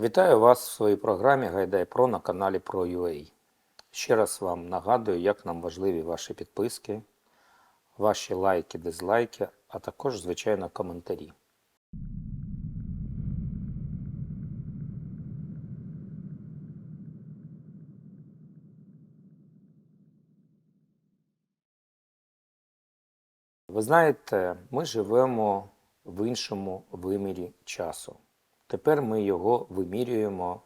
Вітаю вас в своїй програмі Гайдай Про на каналі Про.ua. Ще раз вам нагадую, як нам важливі ваші підписки, ваші лайки, дизлайки, а також, звичайно, коментарі. Ви знаєте, ми живемо в іншому вимірі часу. Тепер ми його вимірюємо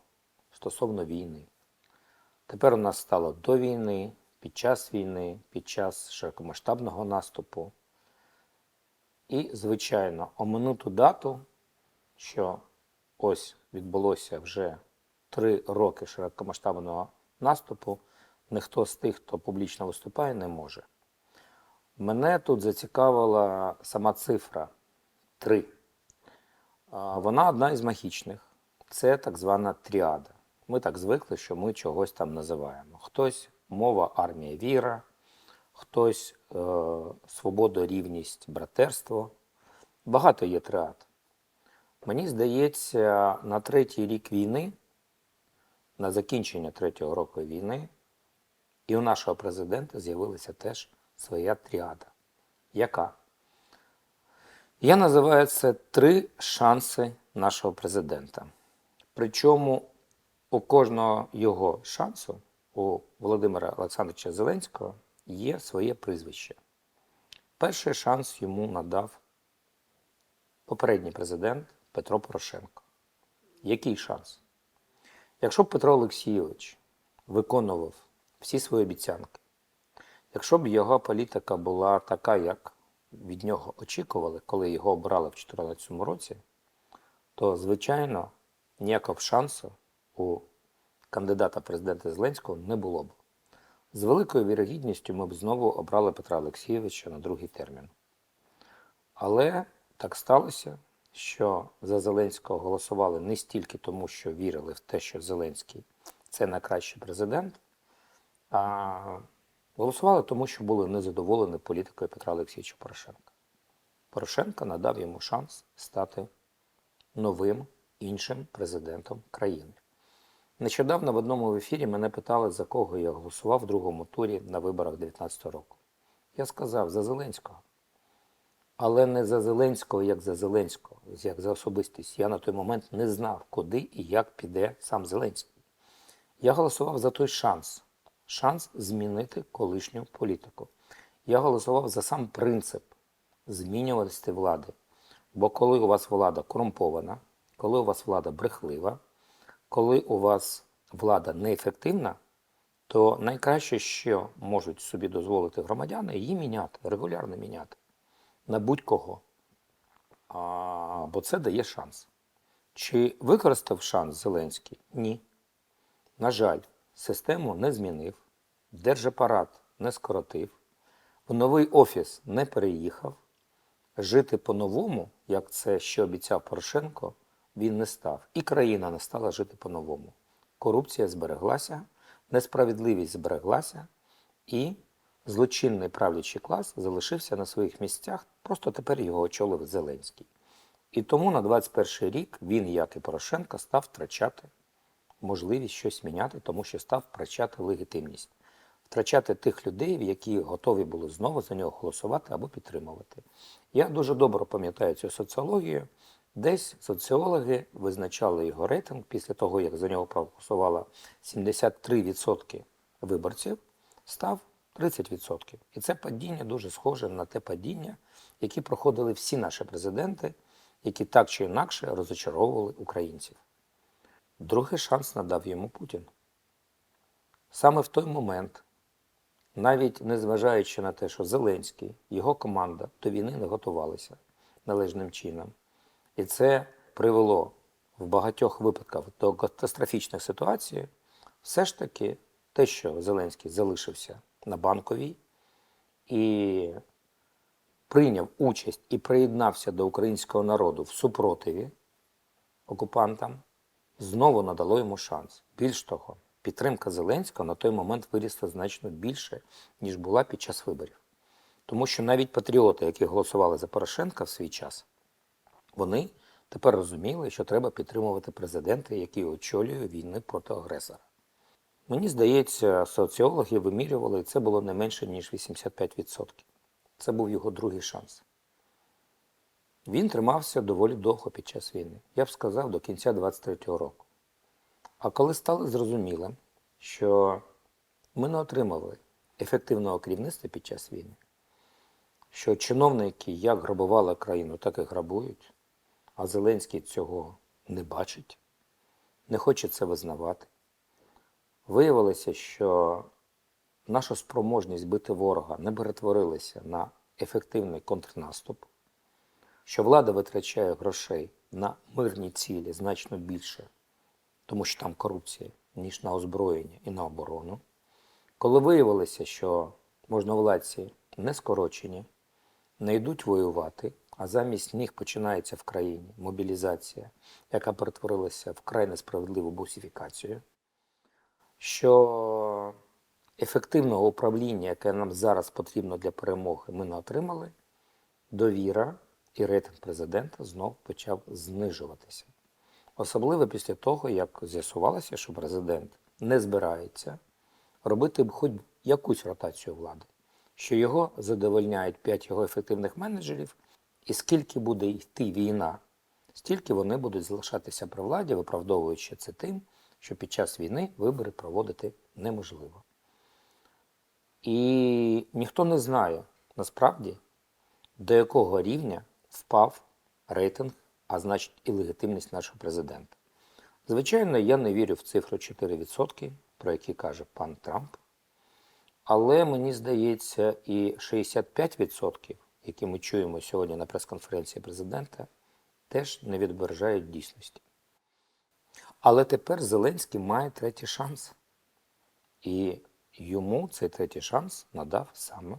стосовно війни. Тепер у нас стало до війни, під час війни, під час широкомасштабного наступу. І, звичайно, оминуту дату, що ось відбулося вже три роки широкомасштабного наступу, ніхто з тих, хто публічно виступає, не може. Мене тут зацікавила сама цифра 3. Вона одна із магічних. Це так звана тріада. Ми так звикли, що ми чогось там називаємо. Хтось мова, армія, віра, хтось е, свобода, рівність, братерство. Багато є тріад. Мені здається, на третій рік війни, на закінчення третього року війни, і у нашого президента з'явилася теж своя тріада. Яка? Я називаю це три шанси нашого президента. Причому у кожного його шансу, у Володимира Олександровича Зеленського, є своє прізвище. Перший шанс йому надав попередній президент Петро Порошенко. Який шанс? Якщо б Петро Олексійович виконував всі свої обіцянки, якщо б його політика була така, як від нього очікували, коли його обрали в 2014 році, то, звичайно, ніякого шансу у кандидата президента Зеленського не було б. З великою вірогідністю ми б знову обрали Петра Олексійовича на другий термін. Але так сталося, що за Зеленського голосували не стільки тому, що вірили в те, що Зеленський це найкращий президент, а голосували тому, що були незадоволені політикою Петра Олексійовича Порошенка. Порошенко надав йому шанс стати новим іншим президентом країни. Нещодавно в одному ефірі мене питали, за кого я голосував в другому турі на виборах 2019 року. Я сказав за Зеленського. Але не за Зеленського, як за Зеленського, як за особистість. Я на той момент не знав, куди і як піде сам Зеленський. Я голосував за той шанс шанс змінити колишню політику. Я голосував за сам принцип змінюваності влади. Бо коли у вас влада корумпована, коли у вас влада брехлива, коли у вас влада неефективна, то найкраще, що можуть собі дозволити громадяни, її міняти, регулярно міняти на будь-кого. Бо це дає шанс. Чи використав шанс Зеленський? Ні. На жаль, систему не змінив, держапарат не скоротив, в новий офіс не переїхав. Жити по-новому, як це ще обіцяв Порошенко, він не став. І країна не стала жити по-новому. Корупція збереглася, несправедливість збереглася, і злочинний правлячий клас залишився на своїх місцях, просто тепер його очолив Зеленський. І тому на 21 рік він, як і Порошенко, став втрачати можливість щось міняти, тому що став втрачати легітимність, втрачати тих людей, які готові були знову за нього голосувати або підтримувати. Я дуже добре пам'ятаю цю соціологію. Десь соціологи визначали його рейтинг після того, як за нього проголосувало 73% виборців, став 30%. І це падіння дуже схоже на те падіння, які проходили всі наші президенти, які так чи інакше розочаровували українців. Другий шанс надав йому Путін. Саме в той момент, навіть незважаючи на те, що Зеленський, його команда до війни не готувалися належним чином. І це привело в багатьох випадках до катастрофічних ситуацій, все ж таки те, що Зеленський залишився на банковій і прийняв участь і приєднався до українського народу в супротиві окупантам, знову надало йому шанс. Більш того, підтримка Зеленського на той момент вирісла значно більше, ніж була під час виборів. Тому що навіть патріоти, які голосували за Порошенка в свій час, вони Тепер розуміли, що треба підтримувати президента, який очолює війни проти агресора. Мені здається, соціологи вимірювали, і це було не менше, ніж 85%. Це був його другий шанс. Він тримався доволі довго під час війни. Я б сказав, до кінця 23-го року. А коли стало зрозумілим, що ми не отримали ефективного керівництва під час війни, що чиновники як грабували країну, так і грабують, а Зеленський цього не бачить, не хоче це визнавати. Виявилося, що наша спроможність бити ворога не перетворилася на ефективний контрнаступ, що влада витрачає грошей на мирні цілі значно більше, тому що там корупція, ніж на озброєння і на оборону. Коли виявилося, що можновладці не скорочені, не йдуть воювати, а замість них починається в країні мобілізація, яка перетворилася в край несправедливу бусифікацію, що ефективного управління, яке нам зараз потрібно для перемоги, ми не отримали, довіра і рейтинг президента знов почав знижуватися. Особливо після того, як з'ясувалося, що президент не збирається робити хоч якусь ротацію влади, що його задовольняють п'ять його ефективних менеджерів, і скільки буде йти війна, стільки вони будуть залишатися при владі, виправдовуючи це тим, що під час війни вибори проводити неможливо. І ніхто не знає насправді, до якого рівня впав рейтинг, а значить і легітимність нашого президента. Звичайно, я не вірю в цифру 4%, про які каже пан Трамп. Але мені здається, і 65%, які ми чуємо сьогодні на прес-конференції президента, теж не відображають дійсності. Але тепер Зеленський має третій шанс. І йому цей третій шанс надав саме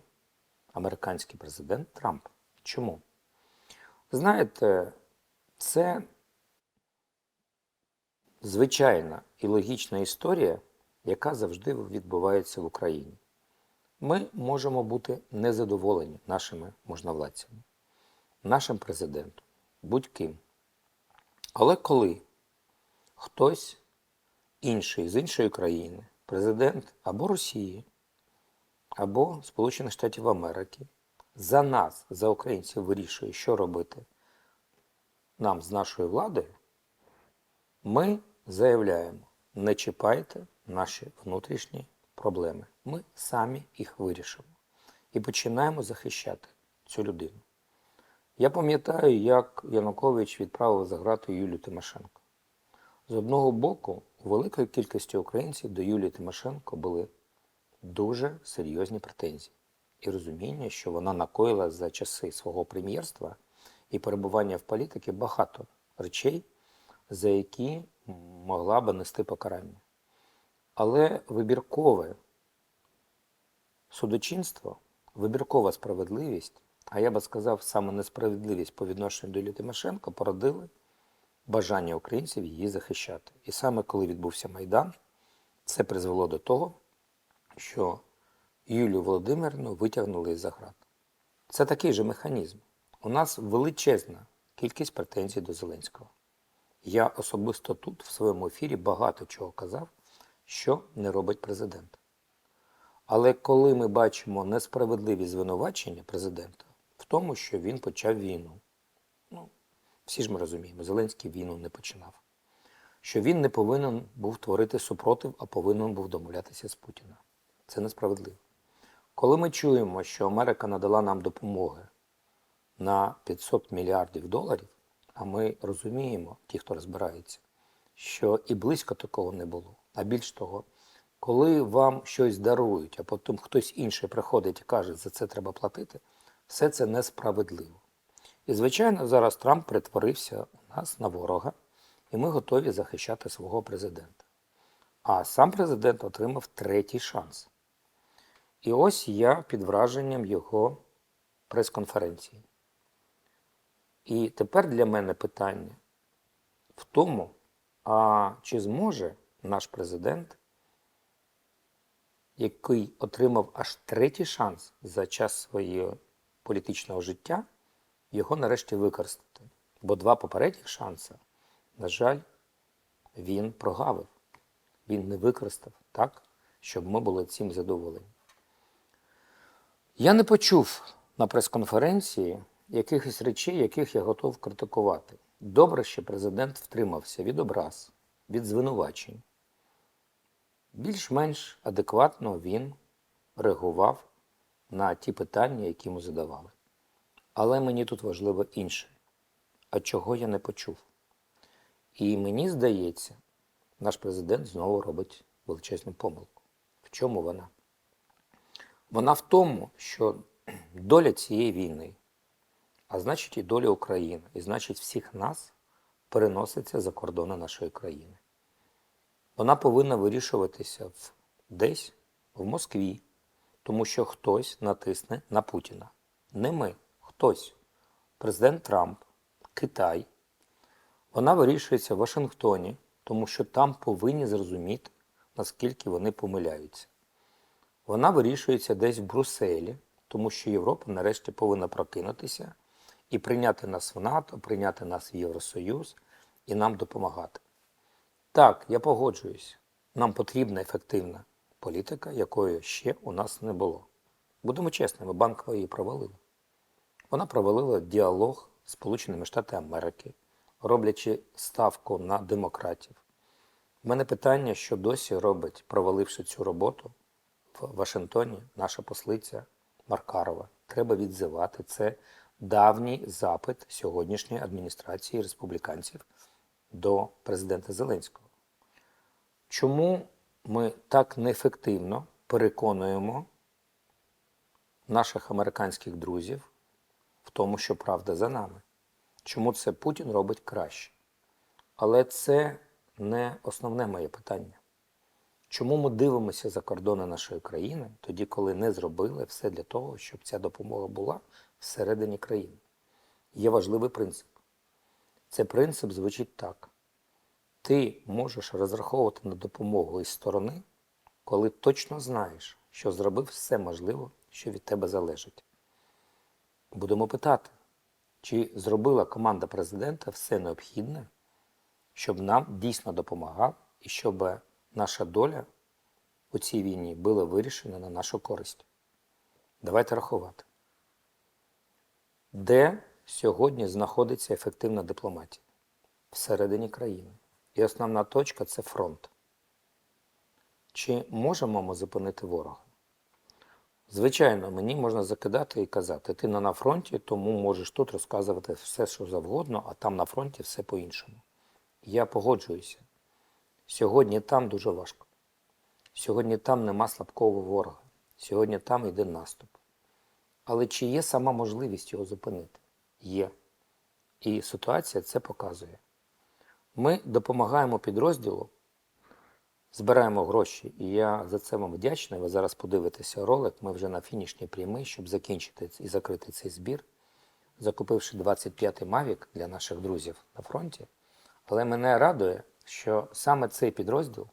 американський президент Трамп. Чому? Знаєте, це звичайна і логічна історія, яка завжди відбувається в Україні. Ми можемо бути незадоволені нашими можновладцями, нашим президентом, будь-ким. Але коли хтось інший з іншої країни, президент або Росії, або Сполучених Штатів Америки, за нас, за українців, вирішує, що робити нам з нашою владою, ми заявляємо, не чіпайте наші внутрішні проблеми. Ми самі їх вирішимо. І починаємо захищати цю людину. Я пам'ятаю, як Янукович відправив за грату Юлію Тимошенко. З одного боку, у великої кількості українців до Юлії Тимошенко були дуже серйозні претензії і розуміння, що вона накоїла за часи свого прем'єрства і перебування в політиці багато речей, за які могла би нести покарання. Але вибіркове судочинство, вибіркова справедливість, а я би сказав, саме несправедливість по відношенню до Юлії Тимошенко породили бажання українців її захищати. І саме коли відбувся Майдан, це призвело до того, що Юлію Володимирівну витягнули із заград. Це такий же механізм. У нас величезна кількість претензій до Зеленського. Я особисто тут, в своєму ефірі, багато чого казав, що не робить президент. Але коли ми бачимо несправедливі звинувачення президента в тому, що він почав війну, ну, всі ж ми розуміємо, Зеленський війну не починав, що він не повинен був творити супротив, а повинен був домовлятися з Путіна. Це несправедливо. Коли ми чуємо, що Америка надала нам допомоги на 500 мільярдів доларів, а ми розуміємо, ті, хто розбирається, що і близько такого не було. А більш того, коли вам щось дарують, а потім хтось інший приходить і каже, за це треба платити, все це несправедливо. І, звичайно, зараз Трамп перетворився у нас на ворога, і ми готові захищати свого президента. А сам президент отримав третій шанс. І ось я під враженням його прес-конференції. І тепер для мене питання в тому, а чи зможе наш президент, який отримав аж третій шанс за час свого політичного життя, його нарешті використати Бо два попередніх шанси, на жаль, він прогавив. Він не використав так, щоб ми були цим задоволені. Я не почув на прес-конференції якихось речей, яких я готов критикувати. Добре, що президент втримався від образ, від звинувачень. Більш-менш адекватно він реагував на ті питання, які йому задавали. Але мені тут важливо інше. А чого я не почув? І мені здається, наш президент знову робить величезну помилку. В чому вона? Вона в тому, що доля цієї війни, а значить і доля України, і значить всіх нас переноситься за кордони нашої країни. Вона повинна вирішуватися в, десь в Москві, тому що хтось натисне на Путіна. Не ми, хтось. Президент Трамп, Китай. Вона вирішується в Вашингтоні, тому що там повинні зрозуміти, наскільки вони помиляються. Вона вирішується десь в Брюсселі, тому що Європа нарешті повинна прокинутися і прийняти нас в НАТО, прийняти нас в Євросоюз і нам допомагати. Так, я погоджуюсь, нам потрібна ефективна політика, якої ще у нас не було. Будемо чесними, банкова її провалила. Вона провалила діалог з Сполученими Штатами Америки, роблячи ставку на демократів. У мене питання, що досі робить, проваливши цю роботу в Вашингтоні, наша послиця Маркарова. Треба відзивати. Це давній запит сьогоднішньої адміністрації республіканців до президента Зеленського. Чому ми так неефективно переконуємо наших американських друзів в тому, що правда за нами? Чому це Путін робить краще? Але це не основне моє питання. Чому ми дивимося за кордони нашої країни, тоді, коли не зробили все для того, щоб ця допомога була всередині країни? Є важливий принцип. Цей принцип звучить так: ти можеш розраховувати на допомогу із сторони, коли точно знаєш, що зробив все можливе, що від тебе залежить. Будемо питати, чи зробила команда президента все необхідне, щоб нам дійсно допомагав і щоб наша доля у цій війні була вирішена на нашу користь. Давайте рахувати. Де сьогодні знаходиться ефективна дипломатія? Всередині країни. І основна точка це фронт. Чи можемо ми зупинити ворога? Звичайно, мені можна закидати і казати, ти не на фронті, тому можеш тут розказувати все, що завгодно, а там на фронті все по-іншому. Я погоджуюся. Сьогодні там дуже важко. Сьогодні там нема слабкого ворога. Сьогодні там йде наступ. Але чи є сама можливість його зупинити? Є. І ситуація це показує. Ми допомагаємо підрозділу, збираємо гроші, і я за це вам вдячний. Ви зараз подивитеся ролик. Ми вже на фінішній прямій, щоб закінчити і закрити цей збір, закупивши 25-й Mavic для наших друзів на фронті. Але мене радує, що саме цей підрозділ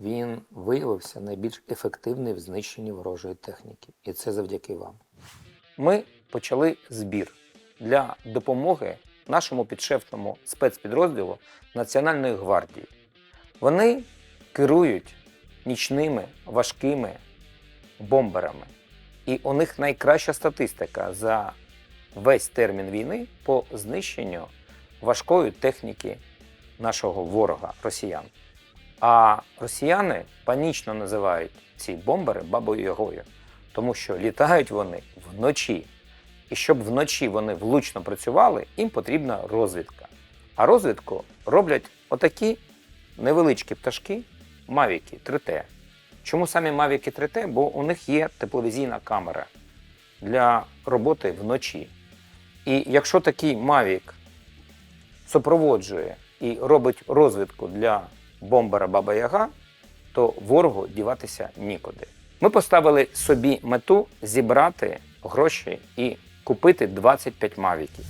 він виявився найбільш ефективний в знищенні ворожої техніки. І це завдяки вам. Ми почали збір для допомоги нашому підшефному спецпідрозділу Національної гвардії. Вони керують нічними важкими бомберами. І у них найкраща статистика за весь термін війни по знищенню важкої техніки нашого ворога росіян. А росіяни панічно називають ці бомбери бабою Ягою, тому що літають вони вночі. І щоб вночі вони влучно працювали, їм потрібна розвідка. А розвідку роблять отакі невеличкі пташки Мавіки 3T. Чому самі Мавіки 3T? Бо у них є тепловізійна камера для роботи вночі. І якщо такий Мавік супроводжує і робить розвідку для бомбера Баба Яга, то ворогу діватися нікуди. Ми поставили собі мету зібрати гроші і купити 25 мавіків.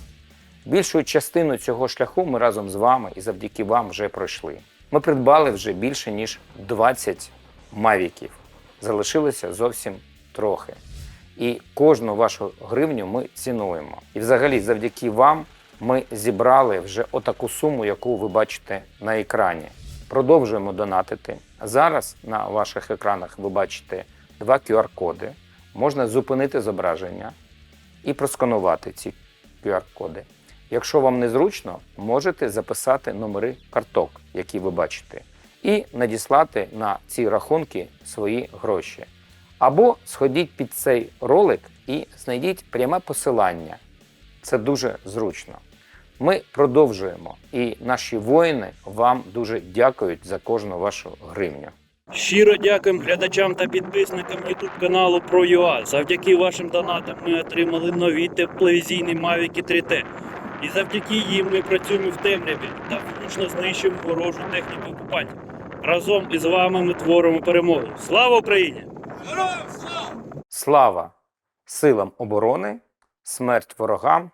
Більшу частину цього шляху ми разом з вами і завдяки вам вже пройшли. Ми придбали вже більше ніж 20 мавіків. Залишилося зовсім трохи. І кожну вашу гривню ми цінуємо. І взагалі, завдяки вам ми зібрали вже отаку суму, яку ви бачите на екрані. Продовжуємо донатити. Зараз на ваших екранах ви бачите два QR-коди. Можна зупинити зображення і просканувати ці QR-коди. Якщо вам незручно, можете записати номери карток, які ви бачите, і надіслати на ці рахунки свої гроші. Або сходіть під цей ролик і знайдіть пряме посилання. Це дуже зручно. Ми продовжуємо, і наші воїни вам дуже дякують за кожну вашу гривню. Щиро дякуємо глядачам та підписникам YouTube каналу ProUA. Завдяки вашим донатам ми отримали нові тепловізійні Mavic 3T. І завдяки їм ми працюємо в темряві та влучно знищуємо ворожу техніку окупантів. Разом із вами ми творимо перемогу. Слава Україні! Слава! Слава силам оборони, смерть ворогам,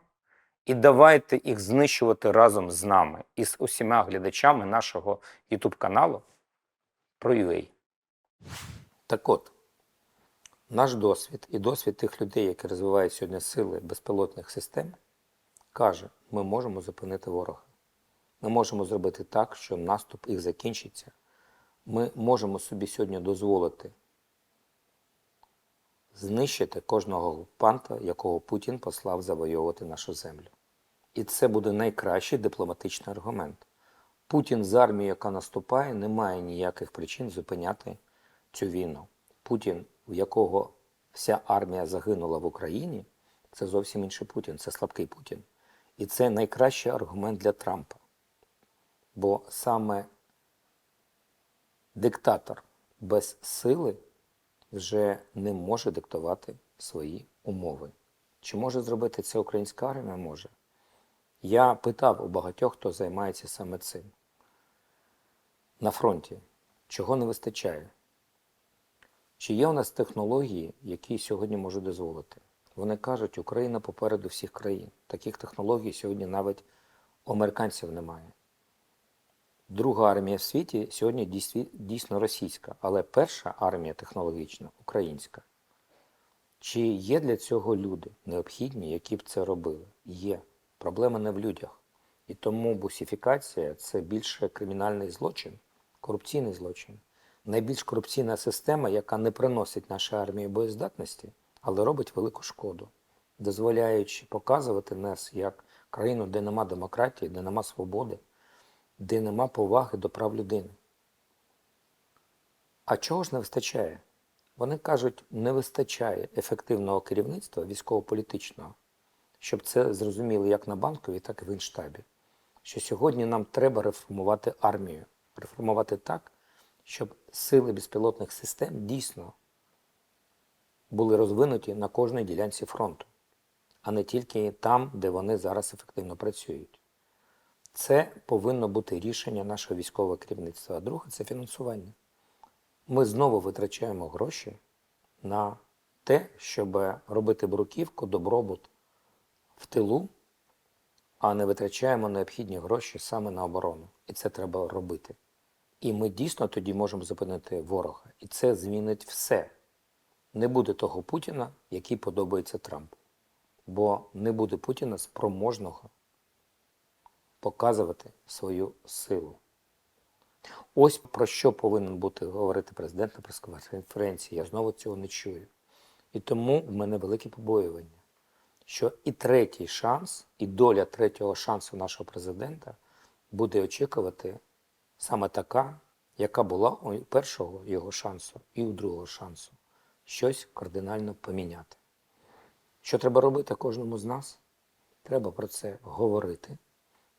і давайте їх знищувати разом з нами і з усіма глядачами нашого YouTube каналу про UA. Так от, наш досвід і досвід тих людей, які розвивають сьогодні сили безпілотних систем, каже, ми можемо зупинити ворога. Ми можемо зробити так, що наступ їх закінчиться. Ми можемо собі сьогодні дозволити знищити кожного окупанта, якого Путін послав завойовувати нашу землю. І це буде найкращий дипломатичний аргумент. Путін з армією, яка наступає, не має ніяких причин зупиняти цю війну. Путін, в якого вся армія загинула в Україні, це зовсім інший Путін, це слабкий Путін. І це найкращий аргумент для Трампа. Бо саме диктатор без сили вже не може диктувати свої умови. Чи може зробити це українська армія? Може. Я питав у багатьох, хто займається саме цим. На фронті чого не вистачає? Чи є у нас технології, які сьогодні можуть дозволити? Вони кажуть, Україна попереду всіх країн. Таких технологій сьогодні навіть у американців немає. Друга армія в світі сьогодні дійсно російська, але перша армія технологічна українська. Чи є для цього люди необхідні, які б це робили? Є. Проблема не в людях. І тому бусифікація це більше кримінальний злочин, корупційний злочин. Найбільш корупційна система, яка не приносить нашій армії боєздатності, але робить велику шкоду, дозволяючи показувати нас як країну, де нема демократії, де нема свободи, де нема поваги до прав людини. А чого ж не вистачає? Вони кажуть, не вистачає ефективного керівництва військово-політичного, щоб це зрозуміли як на банковій, так і в Інштабі. Що сьогодні нам треба реформувати армію, реформувати так, щоб сили безпілотних систем дійсно були розвинуті на кожній ділянці фронту, а не тільки там, де вони зараз ефективно працюють. Це повинно бути рішення нашого військового керівництва. А друге це фінансування. Ми знову витрачаємо гроші на те, щоб робити бруківку, добробут в тилу, а не витрачаємо необхідні гроші саме на оборону. І це треба робити. І ми дійсно тоді можемо зупинити ворога. І це змінить все. Не буде того Путіна, який подобається Трампу. Бо не буде Путіна спроможного показувати свою силу. Ось про що повинен бути говорити президент на прес-конференції. Я знову цього не чую. І тому в мене велике побоювання, що і третій шанс, і доля третього шансу нашого президента буде очікувати саме така, яка була у першого його шансу і у другого шансу щось кардинально поміняти. Що треба робити кожному з нас? Треба про це говорити,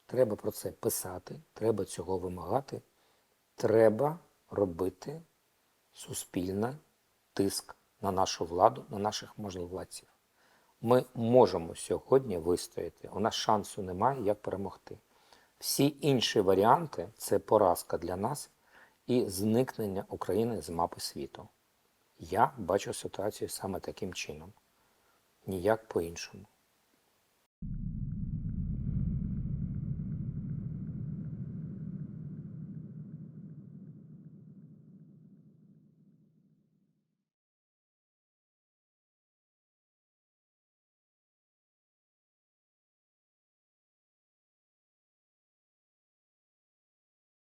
треба про це писати, треба цього вимагати. Треба робити суспільний тиск на нашу владу, на наших можновладців. Ми можемо сьогодні вистояти. У нас шансу немає, як перемогти. Всі інші варіанти це поразка для нас і зникнення України з мапи світу. Я бачу ситуацію саме таким чином, ніяк по-іншому.